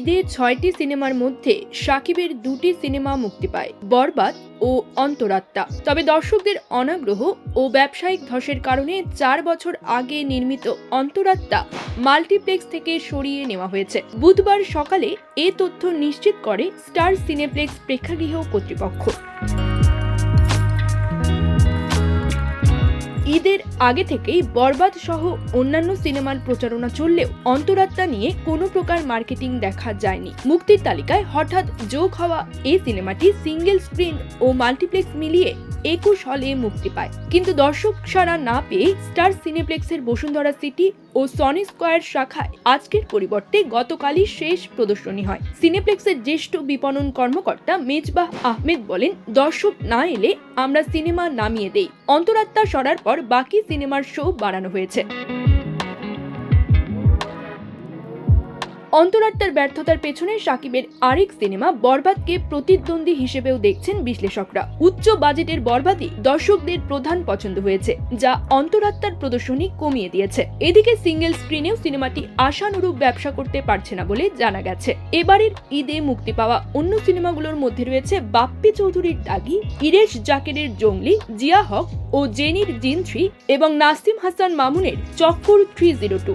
ঈদে ছয়টি সিনেমার মধ্যে সাকিবের দুটি সিনেমা মুক্তি পায়, বরবাদ ও অন্তরাত্মা। তবে দর্শকদের অনাগ্রহ ও ব্যবসায়িক ধসের কারণে চার বছর আগে নির্মিত অন্তরাত্মা মাল্টিপ্লেক্স থেকে সরিয়ে নেওয়া হয়েছে। বুধবার সকালে এ তথ্য নিশ্চিত করে স্টার সিনেপ্লেক্স প্রেক্ষাগৃহ কর্তৃপক্ষ। ঈদের আগে থেকেই বরবাদ সহ অন্যান্য সিনেমার প্রচারণা চললেও অন্তরাত্মা নিয়ে কোনো প্রকার মার্কেটিং দেখা যায়নি। মুক্তির তালিকায় হঠাৎ যোগ হওয়া এই সিনেমাটি সিঙ্গেল স্ক্রিন ও মাল্টিপ্লেক্স মিলিয়ে একুশ হলে মুক্তি পায়। কিন্তু দর্শক সারা না পেয়ে স্টার সিনেপ্লেক্সের বসুন্ধরা সিটি ও সনি স্কোয়ার শাখায় আজকের পরিবর্তে গতকালই শেষ প্রদর্শনী হয়। সিনেপ্লেক্সের জ্যেষ্ঠ বিপণন কর্মকর্তা মেজবাহ আহমেদ বলেন, দর্শক না এলে আমরা সিনেমা নামিয়ে দেই। অন্তরাত্মা সরার পর বাকি সিনেমার শো বাড়ানো হয়েছে। অন্তরাত্মার ব্যর্থতার পেছনে সাকিবের আরেক সিনেমা বরবাদকে প্রতিদ্বন্দ্বী হিসেবেও দেখছেন বিশ্লেষকরা। উচ্চ বাজেটের বরবাদই দর্শকদের প্রধান পছন্দ হয়েছে, যা অন্তরাত্মার প্রদর্শনী কমিয়ে দিয়েছে। এদিকে সিঙ্গেল স্ক্রিনেও সিনেমাটি আশানুরূপ ব্যবসা করতে পারছে না বলে জানা গেছে। এবারের ঈদে মুক্তি পাওয়া অন্য সিনেমাগুলোর মধ্যে রয়েছে বাপ্পি চৌধুরীর দাগি ইরেশ জাকেরের জঙ্গলি, জিয়া হক ও জেনির জিন থ্রি এবং নাসিম হাসান মামুনের চক্কর থ্রি জিরো টু।